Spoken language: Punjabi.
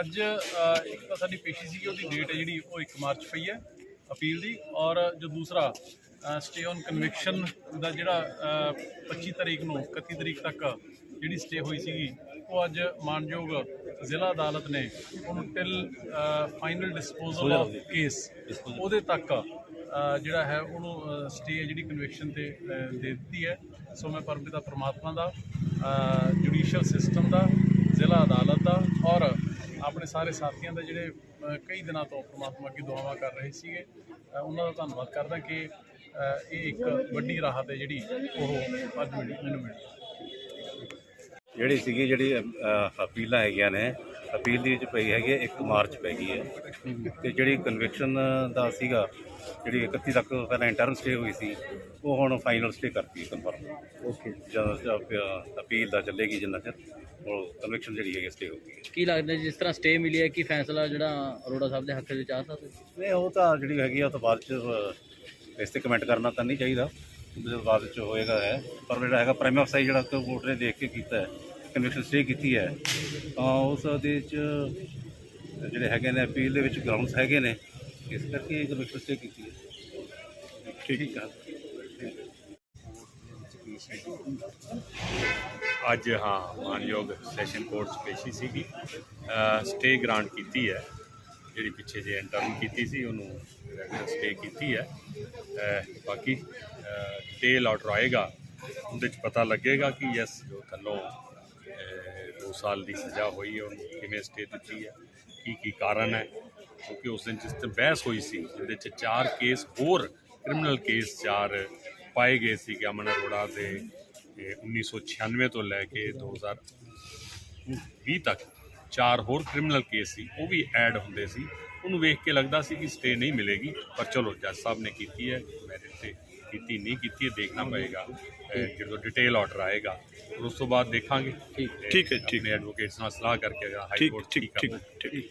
ਅੱਜ ਇੱਕ ਤਾਂ ਸਾਡੀ ਪੇਸ਼ੀ ਸੀਗੀ ਉਹਦੀ ਡੇਟ ਹੈ ਜਿਹੜੀ ਉਹ 1 ਮਾਰਚ ਪਈ ਹੈ ਅਪੀਲ ਦੀ। ਔਰ ਜੋ ਦੂਸਰਾ ਸਟੇ ਔਨ ਕਨਵਿਕਸ਼ਨ ਦਾ ਜਿਹੜਾ ਅਹ, 25 ਤਰੀਕ ਨੂੰ 31 ਤਰੀਕ ਤੱਕ ਜਿਹੜੀ ਸਟੇ ਹੋਈ ਸੀਗੀ ਉਹ ਅੱਜ ਮਾਨਯੋਗ ਜ਼ਿਲ੍ਹਾ ਅਦਾਲਤ ਨੇ ਉਹਨੂੰ till final disposal of case ਉਹਦੇ ਤੱਕ ਜਿਹੜਾ ਹੈ, ਉਹਨੂੰ ਸਟੇ ਜਿਹੜੀ ਕਨਵੈਕਸ਼ਨ ਤੇ ਦੇ ਦਿੱਤੀ ਹੈ। ਸੋ ਮੈਂ ਪਰਮਪਿਤਾ ਪ੍ਰਮਾਤਮਾ ਦਾ ਜੁਡੀਸ਼ੀਅਲ ਸਿਸਟਮ ਦਾ, ਜ਼ਿਲ੍ਹਾ ਅਦਾਲਤ ਦਾ ਔਰ ਆਪਣੇ ਸਾਰੇ ਸਾਥੀਆਂ ਦਾ ਜਿਹੜੇ ਕਈ ਦਿਨਾਂ ਤੋਂ ਪ੍ਰਮਾਤਮਾ ਅੱਗੇ ਦੁਆਵਾਂ ਕਰ ਰਹੇ ਸੀਗੇ ਉਹਨਾਂ ਦਾ ਧੰਨਵਾਦ ਕਰਦਾ ਕਿ ਇਹ ਇੱਕ ਵੱਡੀ ਰਾਹਤ ਹੈ ਜਿਹੜੀ ਉਹ ਅੱਜ ਮਿਲੀ, ਮੈਨੂੰ ਮਿਲੀ। ਜਿਹੜੀ ਸੀਗੀ, ਜਿਹੜੀ ਅਪੀਲਾਂ ਹੈਗੀਆਂ ਨੇ ਅਪੀਲ ਦੀ ਵਿੱਚ ਪਈ ਹੈਗੀ ਹੈ 1 ਮਾਰਚ ਪੈ ਗਈ ਹੈ। ਤੇ ਜਿਹੜੀ ਕਨਵਿਕਸ਼ਨ ਦਾ ਸੀਗਾ ਜਿਹੜੀ 31 ਤੱਕ ਪਹਿਲਾਂ ਇੰਟਰਨ ਸਟੇ ਹੋਈ ਸੀ ਉਹ ਹੁਣ ਫਾਈਨਲ ਸਟੇ ਕਰਤੀ ਕਨਫਰਮ ਓਕੇ ਜਦੋਂ ਅਪੀਲ ਦਾ ਚੱਲੇਗੀ ਜਿੰਨਾ ਚਿਰ ਉਹ ਕਨਵਿਕਸ਼ਨ ਜਿਹੜੀ ਹੈਗੀ ਸਟੇ ਹੋਊਗੀ। ਕੀ ਲੱਗਦਾ ਜਿਸ ਤਰ੍ਹਾਂ ਸਟੇ ਮਿਲੀ ਹੈ ਕਿ ਫੈਸਲਾ ਜਿਹੜਾ ਅਰੋੜਾ ਸਾਹਿਬ ਦੇ ਹੱਕ ਵਿੱਚ ਆ ਸਕਦਾ? ਨਹੀਂ ਉਹ ਤਾਂ ਜਿਹੜੀ ਹੈਗੀ ਆ ਉਹ ਤੋਂ ਬਾਅਦ ਚ ਇਸ ਤੇ ਕਮੈਂਟ ਕਰਨਾ ਤਾਂ ਨਹੀਂ ਚਾਹੀਦਾ। ਬਾਅਦ ਚ ਹੋਏਗਾ ਹੈ ਪਰ ਜਿਹੜਾ ਹੈਗਾ ਪ੍ਰਾਈਮ ਅਫਸਾਈ ਜਿਹੜਾ ਕੋਰਟ ਨੇ ਦੇਖ ਕੇ ਕੀਤਾ ਹੈ। ਕਨਵਿਕਸ਼ਨ ਸਟੇ ਕੀਤੀ ਹੈ ਤਾਂ ਉਸ ਦੇ ਚ ਜਿਹੜੇ ਹੈਗੇ ਨੇ ਅਪੀਲ ਦੇ ਵਿੱਚ ਗਰਾਊਂਡਸ ਹੈਗੇ ਨੇ ਇਸ ਕਰਕੇ ਕਨਵਿਕਸ਼ਨ ਸਟੇ ਕੀਤੀ ਹੈ। ਠੀਕ। ਹੈ ਅੱਜ ਹਾਂ ਮਾਨਯੋਗ ਸੈਸ਼ਨ ਕੋਰਟ 'ਚ ਪੇਸ਼ੀ ਸੀਗੀ। ਸਟੇ ਗ੍ਰਾਂਟ ਕੀਤੀ ਹੈ। ਜਿਹੜੀ ਪਿੱਛੇ ਜੇ ਇੰਟਰਨ ਕੀਤੀ ਸੀ ਉਹਨੂੰ ਸਟੇ ਕੀਤੀ ਹੈ। ਬਾਕੀ ਡਿਟੇਲ ਆਰਡਰ ਆਏਗਾ ਉਹਦੇ 'ਚ ਪਤਾ ਲੱਗੇਗਾ ਕਿ ਯੈਸ ਜੋ ਥੱਲੋਂ 2 ਸਾਲ ਦੀ ਸਜ਼ਾ ਹੋਈ ਹੈ, ਉਹਨੂੰ ਕਿਵੇਂ ਸਟੇ ਦਿੱਤੀ ਹੈ, ਕੀ ਕੀ ਕਾਰਨ ਹੈ, ਕਿਉਂਕਿ ਉਸ ਦਿਨ ਜਿਸ ਤੇ ਬਹਿਸ ਹੋਈ ਸੀ ਜਿਹਦੇ 'ਚ ਚਾਰ ਕੇਸ ਹੋਰ ਕ੍ਰਿਮੀਨਲ ਕੇਸ ਚਾਰ ਪਾਏ ਗਏ ਸੀ ਕਿ ਅਮਨ ਅਰੋੜਾ ਦੇ ਇਹ 1996 ਤੋਂ ਲੈ ਕੇ 2020 ਤੱਕ ਚਾਰ ਹੋਰ ਕ੍ਰਿਮੀਨਲ ਕੇਸ ਸੀ, ਉਹ ਵੀ ਐਡ ਹੁੰਦੇ ਸੀ। ਉਹਨੂੰ ਵੇਖ ਕੇ ਲੱਗਦਾ ਸੀ ਕਿ ਸਟੇ ਨਹੀਂ ਮਿਲੇਗੀ, ਪਰ ਚਲੋ ਜੱਜ ਸਾਹਿਬ ਨੇ ਕੀਤੀ ਹੈ ਮੈਰਿਟ ਤੇ ਕੀਤੀ ਨਹੀਂ ਕੀਤੀ ਹੈ ਦੇਖਣਾ ਪਏਗਾ। ਜਦੋਂ ਡਿਟੇਲ ਆਰਡਰ ਆਏਗਾ ਉਸ ਤੋਂ ਬਾਅਦ ਦੇਖਾਂਗੇ। ਠੀਕ। ਠੀਕ ਹੈ ਠੀਕ। ਐਡਵੋਕੇਟਸ ਨਾਲ ਸਲਾਹ ਕਰਕੇ ਹਾਈ ਕੋਰਟ ਠੀਕ ਠੀਕ।